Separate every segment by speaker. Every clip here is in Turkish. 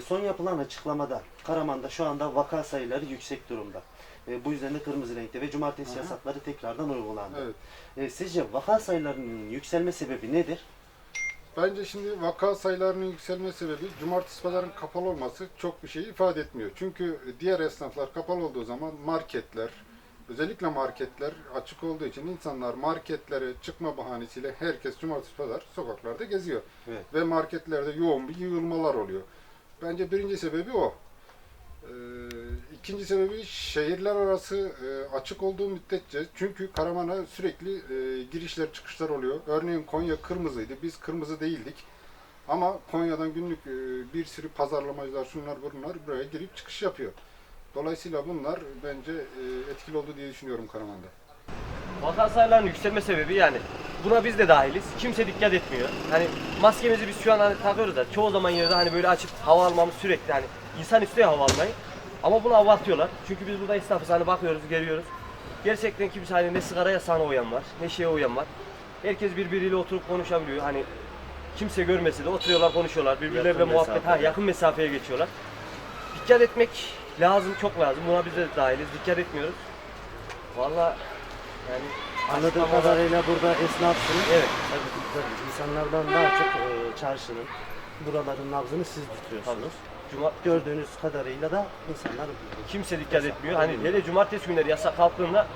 Speaker 1: Son yapılan açıklamada Karaman'da şu anda vaka sayıları yüksek durumda. E, bu yüzden de kırmızı renkte ve cumartesi
Speaker 2: hı.
Speaker 1: yasakları tekrardan uygulandı.
Speaker 2: Evet.
Speaker 1: E, sizce vaka sayılarının yükselme sebebi nedir?
Speaker 2: Bence şimdi vaka sayılarının yükselme sebebi cumartesi pazarın kapalı olması çok bir şey ifade etmiyor. Çünkü diğer esnaflar kapalı olduğu zaman marketler, özellikle marketler açık olduğu için insanlar marketlere çıkma bahanesiyle herkes cumartesi pazar sokaklarda geziyor.
Speaker 1: Evet.
Speaker 2: Ve marketlerde yoğun bir yığılmalar oluyor. Bence birinci sebebi o. Ee, ikinci sebebi şehirler arası e, açık olduğu müddetçe çünkü Karaman'a sürekli e, girişler çıkışlar oluyor. Örneğin Konya kırmızıydı. Biz kırmızı değildik. Ama Konya'dan günlük e, bir sürü pazarlamacılar şunlar bunlar buraya girip çıkış yapıyor. Dolayısıyla bunlar bence e, etkili oldu diye düşünüyorum Karaman'da.
Speaker 3: Vaka sayılarının yükselme sebebi yani buna biz de dahiliz. Kimse dikkat etmiyor. Hani maskemizi biz şu an hani takıyoruz da çoğu zaman yine de hani böyle açıp hava almamız sürekli hani insan istiyor hava almayı. Ama bunu abartıyorlar. Çünkü biz burada esnafız hani bakıyoruz, geliyoruz. Gerçekten kimse hani ne sigara yasağına uyan var, ne şeye uyan var. Herkes birbiriyle oturup konuşabiliyor. Hani kimse görmese de oturuyorlar, konuşuyorlar. Birbirleriyle
Speaker 1: Yakın
Speaker 3: muhabbet, ha yakın mesafeye geçiyorlar. Dikkat etmek lazım, çok lazım. Buna biz de dahiliz. Dikkat etmiyoruz. Vallahi yani
Speaker 1: Anladığım
Speaker 3: açıklamalar-
Speaker 1: kadarıyla burada esnafsınız.
Speaker 3: Evet.
Speaker 1: Tabii, tabii. İnsanlardan daha çok e, çarşının, buraların nabzını siz tutuyorsunuz.
Speaker 3: Cuma,
Speaker 1: Gördüğünüz kadarıyla da insanlar
Speaker 3: kimse dikkat etmiyor. Hani hele cumartesi günleri yasak kalktığında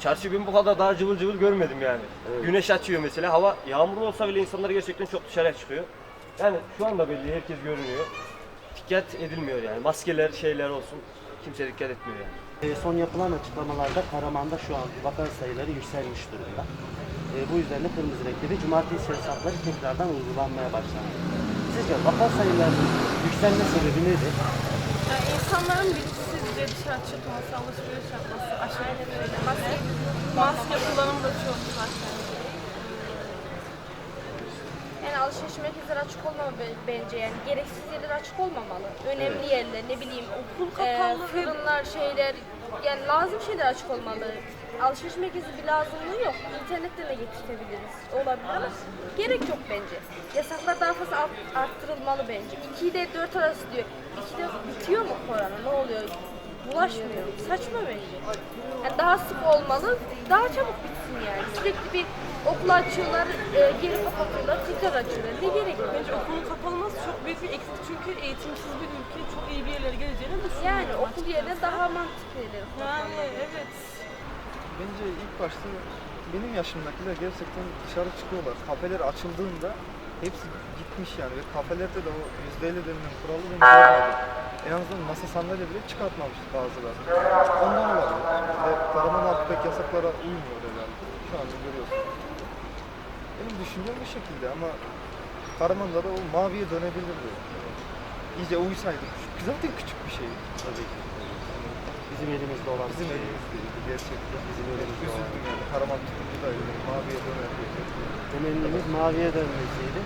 Speaker 3: çarşı ben bu kadar daha cıvıl cıvıl görmedim yani.
Speaker 1: Evet.
Speaker 3: Güneş açıyor mesela. Hava yağmurlu olsa bile insanlar gerçekten çok dışarıya çıkıyor. Yani şu anda belli herkes görünüyor. Dikkat edilmiyor yani. Maskeler şeyler olsun. Kimse dikkat etmiyor yani.
Speaker 1: E, son yapılan açıklamalarda Karaman'da şu an vaka sayıları yükselmiş durumda. E, bu yüzden de kırmızı renkli ve cumartesi yasakları tekrardan uygulanmaya başlandı. Sizce vaka sayılarının yükselme sebebi nedir?
Speaker 4: Yani insanların bilinçsizce dışarı çıkması, alışveriş yapması, aşırı öyle. Maske, maske kullanımı da çok zaten.
Speaker 5: Yani alışveriş merkezleri açık olmamalı be- bence yani. Gereksiz yerler açık olmamalı. Önemli yerler ne bileyim okul
Speaker 4: kapalı.
Speaker 5: fırınlar şeyler yani lazım şeyler açık olmalı. Alışveriş merkezi bir lazımlığı yok. İnternetten de getirtebiliriz. Olabilir ama gerek yok bence. Yasaklar daha fazla art- arttırılmalı bence. 2 ile 4 arası diyor. 2'de bitiyor mu korona? Ne oluyor? Bulaşmıyor. Saçma bence. Yani daha sık olmalı, daha çabuk bitsin yani. Sürekli bir okul açıyorlar, e, geri kapatıyorlar, tekrar açıyorlar. Ne gerek var?
Speaker 4: Bence okulun kapalı olması çok büyük bir eksik çünkü eğitimsiz bir ülke çok iyi bir yerlere geleceğini düşünüyorum.
Speaker 5: Yani okul yerine daha mantıklı gelir.
Speaker 4: Yani evet.
Speaker 6: Bence ilk başta benim yaşımdakiler gerçekten dışarı çıkıyorlar. Kafeler açıldığında hepsi gitmiş yani ve kafelerde de o %50 denilen kuralı ben görmedim. En azından masa sandalye bile çıkartmamış bazıları. Ondan olabilir. Ve Karaman halkı pek yasaklara uymuyor herhalde. Şu anda görüyorsunuz. Benim düşüncem bu şekilde ama Karaman'da da o maviye dönebilirdi. İyice uysaydı. Zaten küçük bir şey.
Speaker 1: Tabii ki. Bizim elimizde olan
Speaker 6: Bizim
Speaker 1: şey.
Speaker 6: elimizdeydi gerçekten.
Speaker 1: Bizim elimizde olan.
Speaker 6: Üzüldüm yani. Karaman tutuncu da öyle maviye dönerdi.
Speaker 1: Temennimiz maviye dönmesiydi.